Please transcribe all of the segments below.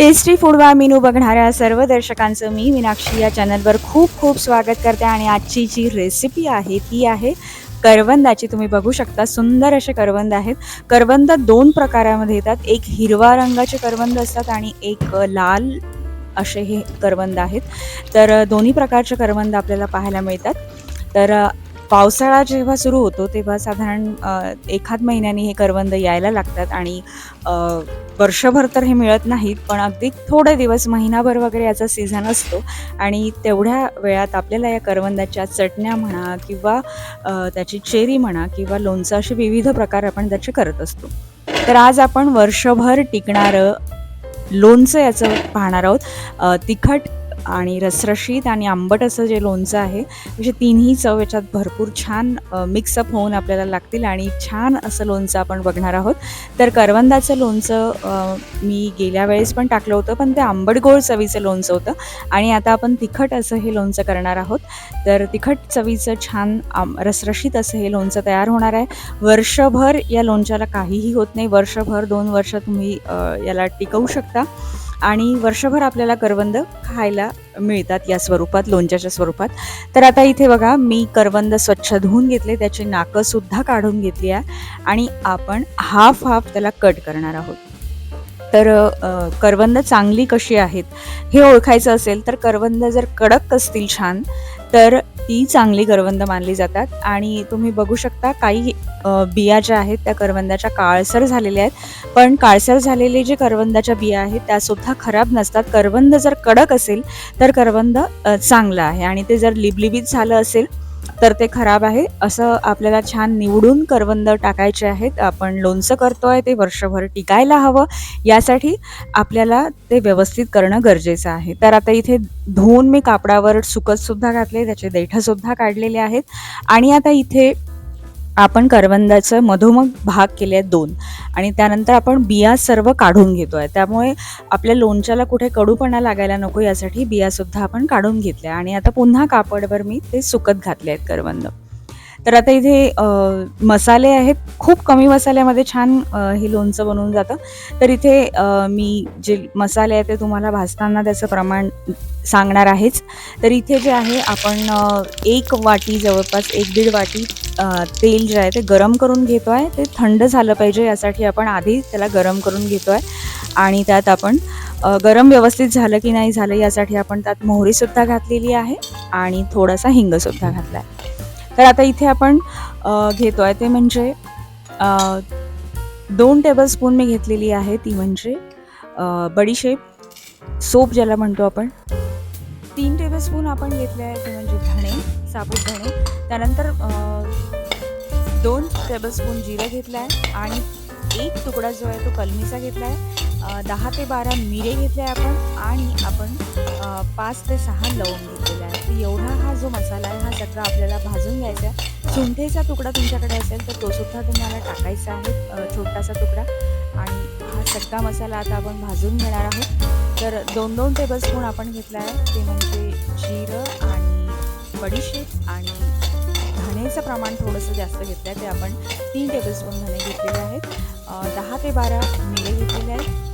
Tasty फूडवा menu बघणाऱ्या सर्व दर्शकांचं मी मीनाक्षी या चॅनलवर खूप खूप स्वागत करते आणि आजची जी रेसिपी आहे ती आहे करवंदाची. तुम्ही बघू शकता सुंदर असे करवंद आहेत. करवंद दोन प्रकारामध्ये येतात. एक हिरवा रंगाचे करवंद असतात आणि एक लाल असे हे करवंद आहेत. तर दोन्ही प्रकारचे करवंद आपल्याला पाहायला मिळतात. तर पावसाळा जेव्हा सुरू होतो तेव्हा साधारण एखाद महिन्याने हे करवंद यायला लागतात आणि वर्षभर तर हे मिळत नाहीत पण अगदी थोडे दिवस महिनाभर वगैरे याचा सीझन असतो आणि तेवढ्या वेळात आपल्याला या करवंदाच्या चटण्या म्हणा किंवा त्याची चेरी म्हणा किंवा लोणचं असे विविध प्रकार आपण त्याचे करत असतो. तर आज आपण वर्षभर टिकणारं लोणचं याचं पाहणार आहोत. तिखट आणि रसरशीत आणि आंबट असं जे लोणचं आहे असे तिन्ही चव याच्यात भरपूर छान मिक्सअप होऊन आपल्याला लागतील आणि छान असं लोणचं आपण बघणार आहोत. तर करवंदाचं लोणचं मी गेल्या वेळेस पण टाकलं होतं पण ते आंबट गोड चवीचं लोणचं होतं. आणि आता आपण तिखट असं हे लोणचं करणार आहोत. तर तिखट चवीचं छान रसरशीत असं हे लोणचं तयार होणार आहे. वर्षभर या लोणच्याला काहीही होत नाही. वर्षभर दोन वर्ष तुम्ही याला टिकवू शकता. आणि वर्षभर आपल्याला करवंद खायला मिळतात या स्वरूपात लोणच्याच्या स्वरूपात. तर आता इथे बघा मी करवंद स्वच्छ धुवून घेतले त्याची नाकंसुद्धा काढून घेतली आहे आणि आपण हाफ हाफ त्याला कट करणार आहोत. तर करवंद चांगली कशी आहेत हे ओळखायचं असेल तर करवंद जर कडक असतील छान तर ती चांगली करवंद मानली जातात. आणि तुम्ही बघू शकता काही बिया ज्या आहेत त्या करवंदाच्या काळसर झालेल्या आहेत. पण काळसर झालेले जे करवंदाच्या बिया आहेत त्यासुद्धा खराब नसतात. करवंद जर कडक असेल तर करवंद चांगलं आहे. आणि ते जर लिबलिबीत झालं असेल तर ते खराब आहे. असं आपल्याला छान निवडून करवंद टाकायचे आहेत. आपण लोणचं करतोय ते वर्षभर टिकायला हवं. यासाठी आपल्याला ते व्यवस्थित करणं गरजेचं आहे. तर आता इथे धुवून मी कापडावर सुकतसुद्धा घातले त्याचे देठंसुद्धा काढलेले आहेत. आणि आता इथे आपण करवंदाचं मधोमध भाग केले आहेत दोन. आणि त्यानंतर आपण बिया सर्व काढून घेतो आहे त्यामुळे आपल्या लोणच्याला कुठे कडूपणा लागायला नको यासाठी बियासुद्धा आपण काढून घेतल्या. आणि आता पुन्हा कापडवर मी ते सुकत घातले आहेत करवंद. तर आता इथे मसाले आहेत. खूप कमी मसाल्यामध्ये छान हे लोणचं बनवून जातं. तर इथे मी जे मसाले आहे ते तुम्हाला भाजताना त्याचं प्रमाण सांगणार आहेच. तर इथे जे आहे आपण एक वाटी जवळपास एक दीड वाटी तेल जे आहे ते गरम करून घेतो आहे ते थंड झालं पाहिजे यासाठी आपण आधी त्याला गरम करून घेतो आहे आणि त्यात आपण गरम व्यवस्थित झालं की नाही झालं यासाठी आपण त्यात मोहरीसुद्धा घातलेली आहे. आणि थोडासा हिंगसुद्धा घातला आहे तर आता इथे आपण घेतो आहे ते म्हणजे दोन टेबलस्पून मी घेतलेली आहे ती म्हणजे बडीशेप सोप ज्याला म्हणतो आपण. तीन टेबलस्पून आपण घेतले आहे ते म्हणजे धणे साबूत धणे. त्यानंतर दोन टेबलस्पून जिरं घेतलं आहे आणि एक तुकडा जो आहे तो कलमीचा घेतला आहे. दहा ते बारा मिरे घेतले आहे आपण आणि आपण पाच ते सहा लवंग घेतलेले आहे. एवढा हा जो मसाला आहे हा सगळा आपल्याला भाजून घ्यायचा आहे. सुंठेचा तुकडा तुमच्याकडे असेल तर तो सुद्धा तुम्हाला टाकायचा आहे छोटासा तुकडा. आणि हा सगळा मसाला आता आपण भाजून घेणार आहोत. तर दोन दोन टेबलस्पून आपण घेतला आहे. ते म्हणजे जिरं आणि बडीशेप आणि धनेचं प्रमाण थोडंसं जास्त घेतलं आहे ते आपण तीन टेबलस्पून धने घेतलेले आहेत. दहा ते बारा मिरे घेतलेले आहेत.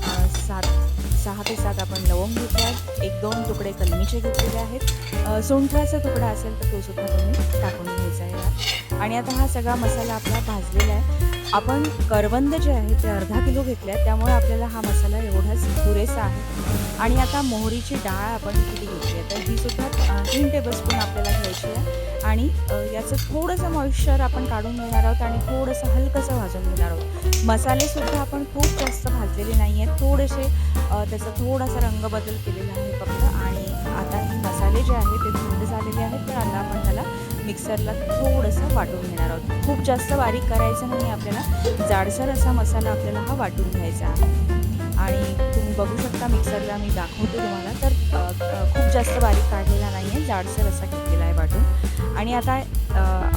सहा ते सात आपण लवंग घेतले आहेत एक दोन तुकडे कलमीचे घेतलेले आहेत. सोंठाचा तुकडा असेल तर तो सुद्धा तुम्ही टाकून घ्यायचा आहे आणि आता हा सगळा मसाला आपला भाजलेला आहे. आपण करवंद जे आहे ते अर्धा किलो घेतले आहे त्यामुळे आपल्याला हा मसाला एवढाच पुरेसा आहे. आणि आता मोहरीची डाळ आपण किती घेतली आहे? तर ही सुद्धा तीन टेबलस्पून आपल्याला घ्यायची आहे. आणि याचं थोडंसं मॉइश्चर आपण काढून घेणार आहोत आणि थोडंसं हलकंसं भाजून घेणार आहोत. मसालेसुद्धा आपण खूप जास्त भाजलेले नाही आहेत थोडेसे त्याचा थोडासा रंग बदल केलेला आहे फक्त आणि आता हे मसाले जे आहेत ते थंड झालेले आहेत. तर आता आपण त्याला मिक्सरला थोडंसं वाटून घेणार आहोत. खूप जास्त बारीक करायचं नाही आपल्याला. जाडसर असा मसाला आपल्याला हा वाटून घ्यायचा आहे. आणि तुम्ही बघू शकता मिक्सरला मी दाखवते तुम्हाला. तर खूप जास्त बारीक काढलेला नाही आहे. जाडसर असा घेतलेला आहे वाटून. आणि आता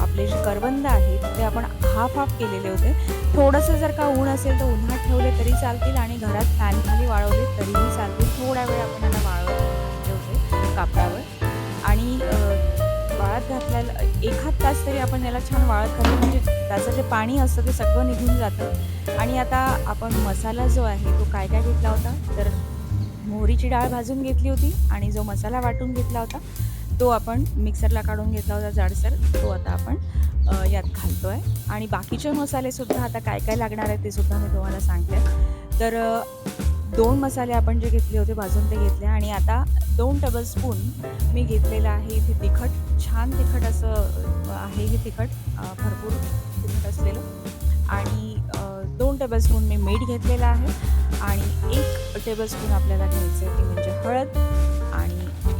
आपले जे करवंद आहेत ते आपण हाफ हाफ केलेले होते. थोडंसं जर का ऊन असेल तर उन्हात ठेवले तरी चालतील आणि घरात फॅनखाली वाळवले तरीही चालतील. थोडा वेळ आपण याला वाळवत ठेवते कापडावर. आणि वाळत घातल्याला एखाद तास तरी आपण याला छान वाळत घालतो म्हणजे त्याचं जे पाणी असतं ते सगळं निघून जातं. आणि आता आपण मसाला जो आहे तो काय काय घेतला होता? तर मोहरीची डाळ भाजून घेतली होती आणि जो मसाला वाटून घेतला होता तो आपण मिक्सरला काढून घेतला होता जाडसर. तो आता आपण यात घालतो आहे आणि बाकीचे मसालेसुद्धा आता काय काय लागणार आहे ते सुद्धा मी तुम्हाला सांगते. तर दोन मसाले आपण जे घेतले होते भाजून ते घेतले आणि आता दोन टेबलस्पून मी घेतलेलं आहे इथे तिखट. छान तिखट असं आहे हे तिखट. भरपूर तिखट असलेलं. आणि दोन टेबलस्पून मी मीठ घेतलेलं आहे. आणि एक टेबलस्पून आपल्याला घ्यायचं आहे ते म्हणजे हळद.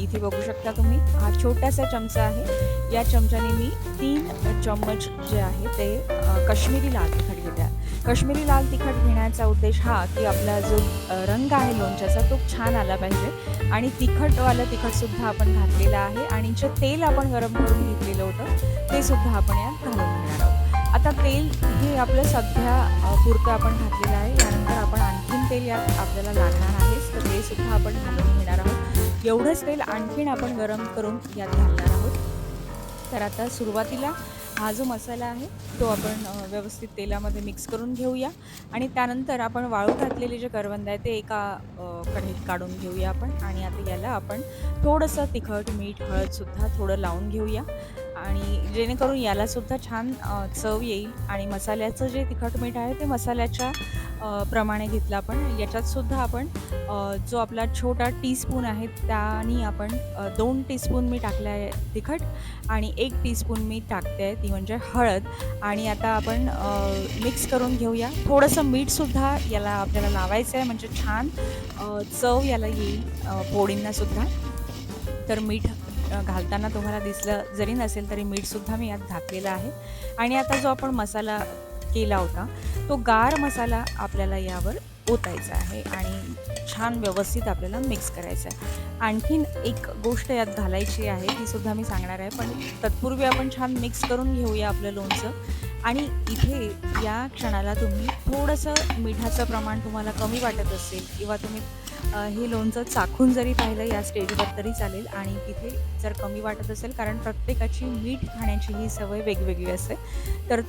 इथे बघू शकता तुम्ही. हा छोटासा चमचा आहे. या चमच्याने मी तीन चम्मच जे आहे ते अ, काश्मीरी लाल तिखट घेते. आहे. काश्मीरी लाल तिखट घेण्याचा उद्देश हा की आपला जो रंग आहे लोणच्याचा तो छान आला पाहिजे. आणि तिखटवालं तिखटसुद्धा आपण घातलेलं आहे आणि जे तेल आपण गरम करून घेतलेलं होतं ते सुद्धा आपण यात घालून घेणार आहोत. आता तेल हे आपलं सध्या पुरतं आपण घातलेलं आहे. यानंतर आपण आणखीन तेल यात आपल्याला लागणार आहेच तर ते सुद्धा आपण घालून घेणार आहोत. एवढंच तेल आणखीन आपण गरम करून यात घालणार आहोत. तर आता सुरुवातीला हा जो मसाला आहे तो आपण व्यवस्थित तेलामध्ये मिक्स करून घेऊया. आणि त्यानंतर आपण वाळू घातलेले जे करवंद आहे ते एका कढईत काढून घेऊया आपण. आणि आता याला आपण थोडंसं तिखट मीठ हळदसुद्धा थोडं लावून घेऊया. आणि जेणेकरून यालासुद्धा छान चव येईल. आणि मसाल्याचं जे तिखट मीठ आहे ते मसाल्याच्या प्रमाणे घेतलं आपण. याच्यातसुद्धा आपण जो आपला छोटा टीस्पून आहे त्यानी आपण दोन टीस्पून मी टाकलं आहे तिखट आणि एक टीस्पून मी टाकते आहे ती म्हणजे हळद. आणि आता आपण मिक्स करून घेऊया. थोडंसं मीठसुद्धा याला आपल्याला लावायचं आहे म्हणजे छान चव याला येईल पोळींनासुद्धा तर मीठ घालताना तुम्हाला दिसलं जरी नसेल तरी मीठसुद्धा मी यात घातलेलं आहे. आणि आता जो आपण मसाला केला होता तो गार मसाला आपल्याला यावर ओतायचा आहे आणि छान व्यवस्थित आपल्याला मिक्स करायचं आहे. आणखीन एक गोष्ट यात घालायची आहे ती सुद्धा मी सांगणार आहे पण तत्पूर्वी आपण छान मिक्स करून घेऊया आपलं लोणचं. आणि इथे या क्षणाला तुम्ही थोडंसं मिठाचं प्रमाण तुम्हाला कमी वाटत असेल किंवा तुम्ही हे लोणचं चाखून जरी पाहिलं या स्टेजवर तरी चालेल आणि तिथे जर कमी वाटत असेल कारण प्रत्येकाची मीठ खाण्याची ही सवय वेगवेगळी असते तर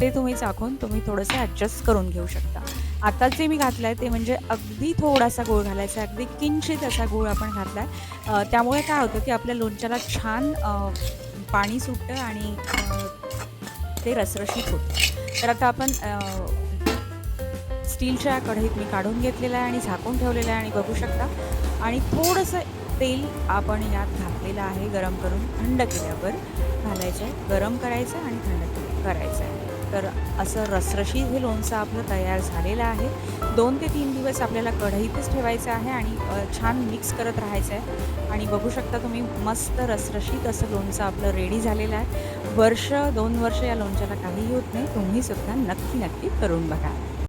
ते तुम्ही चाखून तुम्ही थोडंसं ॲडजस्ट करून घेऊ शकता. आता जे मी घातलं आहे ते म्हणजे अगदी थोडासा गूळ घालायचा आहे अगदी किंचित असा गूळ आपण घातला आहे त्यामुळे काय होतं की आपल्या लोणच्याला छान पाणी सुटतं आणि ते रसरशीत होतं. तर आता आपण स्टीलच्या कढईत मी काढून घेतलेलं आहे आणि झाकून ठेवलेलं आहे आणि बघू शकता. आणि थोडंसं तेल आपण यात घातलेलं आहे गरम करून थंड केल्यावर. घालायचं आहे गरम करायचं आहे आणि थंड करायचं आहे तर असं रसरशीत हे लोणचं आपलं तयार झालेलं आहे. दोन ते तीन दिवस आपल्याला कढईतच ठेवायचं आहे आणि छान मिक्स करत राहायचं आहे आणि बघू शकता तुम्ही मस्त रसरशीत असं लोणचं आपलं रेडी झालेलं आहे. वर्ष दोन वर्ष या लोणच्याला काहीही होत नाही. तुम्हीसुद्धा नक्की नक्की करून बघा.